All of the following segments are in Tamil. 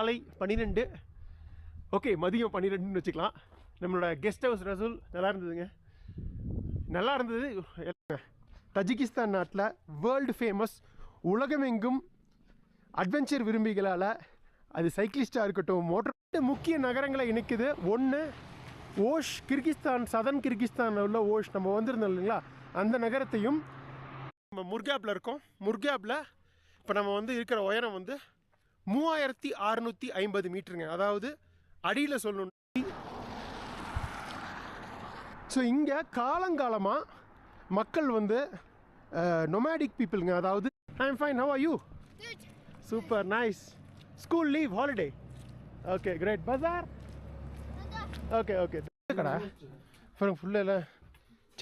காலை பன்னிரெண்டு ஓகே மதியம் பன்னிரெண்டுன்னு வச்சுக்கலாம். நம்மளோட கெஸ்ட் ஹவுஸ் ரசூல் நல்லா இருந்ததுங்க. நல்லா இருந்தது. தஜிகிஸ்தான் நாட்டில் வேர்ல்டு ஃபேமஸ் உலகமெங்கும் அட்வென்ச்சர் விரும்பிகளால் அது சைக்கிளிஸ்டாக இருக்கட்டும் மோட்டர் முக்கிய நகரங்களை இணைக்குது. ஒன்று ஓஷ் கிர்கிஸ்தான் சதன் கிர்கிஸ்தானில் உள்ள ஓஷ். நம்ம வந்திருந்தோம் இல்லைங்களா? அந்த நகரத்தையும் நம்ம முர்காப்பில் இருக்கோம். முர்காப்பில் இப்போ நம்ம வந்து இருக்கிற உயரம் வந்து மூவாயிரத்தி அறுநூற்றி ஐம்பது மீட்டருங்க. அதாவது அடியில் சொல்லணும். ஸோ இங்கே காலங்காலமாக மக்கள் வந்து நொமேடிக் பீப்புளுங்க அதாவது I am fine how are you super nice school leave holiday okay great bazaar okay okay கடை அப்புறம் ஃபுல்லாக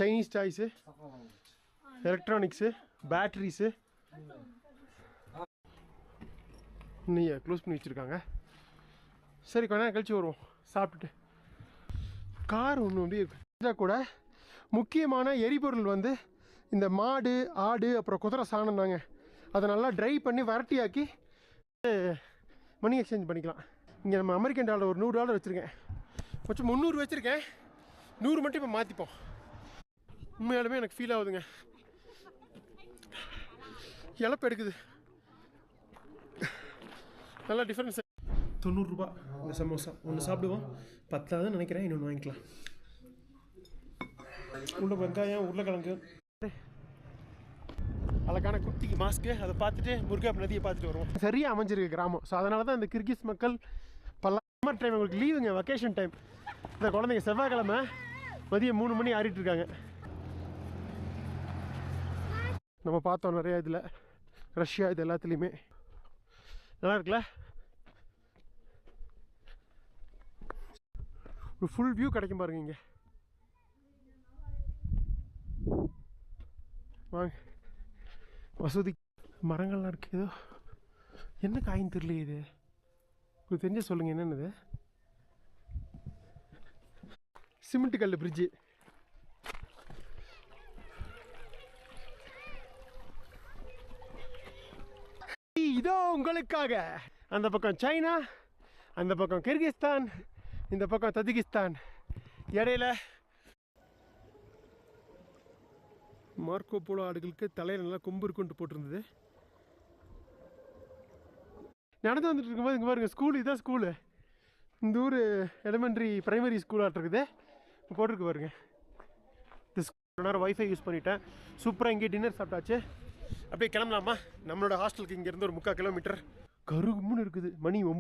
சைனீஸ் டாய்ஸு எலக்ட்ரானிக்ஸு பேட்ரிஸு இன்னும் க்ளோஸ் பண்ணி வச்சுருக்காங்க. சரி கொஞ்ச நேரம் கழிச்சு வருவோம். சாப்பிட்டுட்டு. கார் ஒன்று வந்து இருக்கு. கூட முக்கியமான எரிபொருள் வந்து இந்த மாடு ஆடு அப்புறம் குதிரை சாணம் தாங்க. அதை நல்லா ட்ரை பண்ணி வரட்டியாக்கி மணி எக்ஸ்சேஞ்ச் பண்ணிக்கலாம். இங்கே நம்ம அமெரிக்கன் டாலர் ஒரு நூறு டாலர் வச்சுருக்கேன். கொஞ்சம் முந்நூறு வச்சுருக்கேன். நூறு மட்டும் இப்போ மாற்றிப்போம் உண்மையாலுமே எனக்கு ஃபீல் ஆகுதுங்க. இழப்பு எடுக்குது. நல்லா டிஃப்ரென்ஸ் தொண்ணூறுரூபா இந்த சமோசா. ஒன்று சாப்பிடுவோம். பத்தாதுன்னு நினைக்கிறேன். இன்னொன்று வாங்கிக்கலாம். உள்ள வெங்காயம் உருளைக்கிழங்கு. அழகான குட்டிக்கு மாஸ்க்கு அதை பார்த்துட்டு முருகாப் நதியை பார்த்துட்டு வருவோம். சரியாக அமைஞ்சிருக்கு கிராமம். ஸோ அதனால தான் இந்த கிர்கிஸ் மக்கள் பல சம்மர் டைம் உங்களுக்கு லீவுங்க வெக்கேஷன் டைம் இந்த குழந்தைங்க செவ்வாய்க்கிழமை மதியம் மூணு மணி ஆடிட்டு இருக்காங்க. நம்ம பார்த்தோம் நிறைய இதில். ரஷ்யா இது எல்லாத்துலேயுமே. நல்லா இருக்குல்ல? ஒரு ஃபுல் வியூ கிடைக்கும் பாருங்க இங்கே. வாங்க. வசதி. மரங்கள்லாம் இருக்கு. ஏதோ. என்ன காயின் தெரியலையே இது? உங்களுக்கு தெரிஞ்ச சொல்லுங்கள் என்னென்னது? சிமெண்ட் கல் பிரிட்ஜு இதோ உங்களுக்காக. அந்த பக்கம் சைனா அந்த பக்கம் கிர்கிஸ்தான் இந்த பக்கம் தஜிகிஸ்தான். இடையில மார்க்கோ போலோ ஆடுகளுக்கு தலையில் நல்லா கொம்பு இருக்குன்ட்டு போட்டிருந்தது. நடந்து வந்துட்டு இருக்கும்போது இங்கே பாருங்க ஸ்கூல் இதான் ஸ்கூலு இந்த ஊர் எலிமெண்ட்ரி பிரைமரி ஸ்கூலாக இருக்குது. போட்டிருக்கு பாருங்க. இந்த ஸ்கூல் நேரம் ஒய்ஃபை யூஸ் பண்ணிட்டேன். சூப்பராக இங்கே டின்னர் சாப்பிட்டாச்சு. அப்படியே கிளம்பலாமா? நம்மளோட ஹாஸ்டலுக்கு இங்கேருந்து ஒரு முக்கால் கிலோமீட்டர் கருகும்னு இருக்குது. மணி ஒம்பது